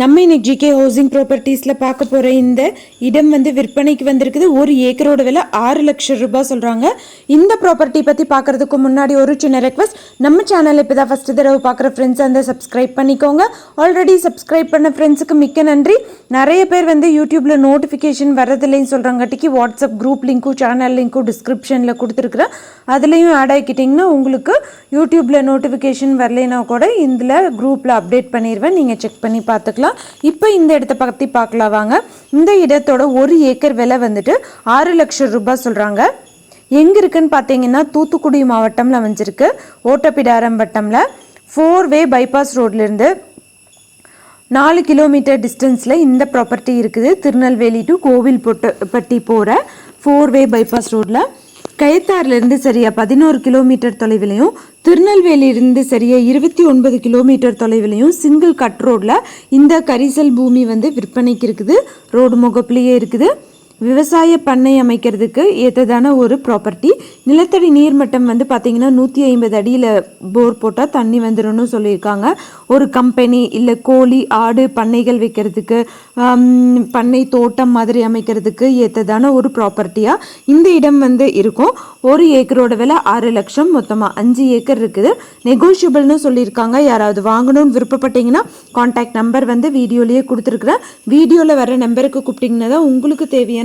நம்ம இன்னைக்கு GK housing ப்ராப்பர்ட்டிஸில் பார்க்க போகிற இந்த இடம் வந்து விற்பனைக்கு வந்திருக்குது. ஒரு ஏக்கரோட விலை ஆறு லட்சம் ரூபாய் சொல்கிறாங்க இந்த ப்ராப்பர்ட்டி பற்றி பார்க்குறதுக்கு முன்னாடி ஒரு சின்ன ரெக்வஸ்ட் நம்ம சேனல் இப்போ தான் ஃபஸ்ட்டு தடவை பார்க்குற ஃப்ரெண்ட்ஸ் அந்த சப்ஸ்கிரைப் பண்ணிக்கோங்க. ஆல்ரெடி சப்ஸ்கிரைப் பண்ண ஃப்ரெண்ட்ஸுக்கு மிக்க நன்றி. நிறைய பேர் வந்து யூடியூப்பில் நோட்டிஃபிகேஷன் வரதில்லைன்னு சொல்கிறாங்காட்டிக்கு வாட்ஸ்அப் குரூப் லிங்க்கும் சேனல் லிங்க்கும் டிஸ்கிரிப்ஷனில் கொடுத்துருக்குறேன் அதுலேயும் ஆட் ஆகிக்கிட்டிங்கன்னா உங்களுக்கு யூடியூப்பில் நோட்டிஃபிகேஷன் வரலைன்னா கூட இதில் குரூப்பில் அப்டேட் பண்ணிடுவேன் நீங்கள் செக் பண்ணி பார்த்துக்கலாம். இப்போ இந்த இடத்த பற்றி பார்க்கலாம் வாங்க. இந்த இடத்தோட ஒரு ஏக்கர் விலை வந்துட்டு ஆறு லட்சம் ரூபாய் சொல்கிறாங்க எங்கே இருக்குன்னு பார்த்தீங்கன்னா தூத்துக்குடி மாவட்டம்ல அமைஞ்சிருக்கு. ஓட்டப்பிடாரம் வட்டம்ல. ஃபோர் வே பைபாஸ் ரோட்லேருந்து நாலு கிலோமீட்டர் டிஸ்டன்ஸில் இந்த ப்ராப்பர்ட்டி இருக்குது. திருநெல்வேலி டு கோவில் பட்டி போகிற ஃபோர் வே பைபாஸ் ரோட்டில் கயத்தாறுலேருந்து சரியா பதினோரு கிலோமீட்டர் தொலைவிலையும் திருநெல்வேலியிலிருந்து சரியா இருபத்தி ஒன்பது கிலோமீட்டர் தொலைவிலையும் சிங்கிள் கட் ரோடில் இந்த கரிசல் பூமி வந்து விற்பனைக்கு இருக்குது. ரோடு முகப்புலேயே இருக்குது. விவசாய பண்ணை அமைக்கிறதுக்கு ஏற்றதான ஒரு ப்ராப்பர்ட்டி நிலத்தடி நீர்மட்டம் வந்து பார்த்தீங்கன்னா நூற்றி ஐம்பது அடியில் போர் போட்டால் தண்ணி வந்துடும்னு சொல்லியிருக்காங்க. ஒரு கம்பெனி இல்லை கோழி ஆடு பண்ணைகள் வைக்கிறதுக்கு பண்ணை தோட்டம் மாதிரி அமைக்கிறதுக்கு ஏற்றதான ஒரு ப்ராப்பர்ட்டியாக இந்த இடம் வந்து இருக்கும். ஒரு ஏக்கரோட விலை ஆறு லட்சம் மொத்தமாக அஞ்சு ஏக்கர் இருக்குது. நெகோஷியபிள்னு சொல்லியிருக்காங்க. யாராவது வாங்கணும்னு விருப்பப்பட்டீங்கன்னா காண்டாக்ட் நம்பர் வந்து வீடியோலேயே கொடுத்துருக்குறேன். வீடியோவில் வர நம்பருக்கு கூப்பிட்டிங்கன்னா தான் உங்களுக்கு தேவையான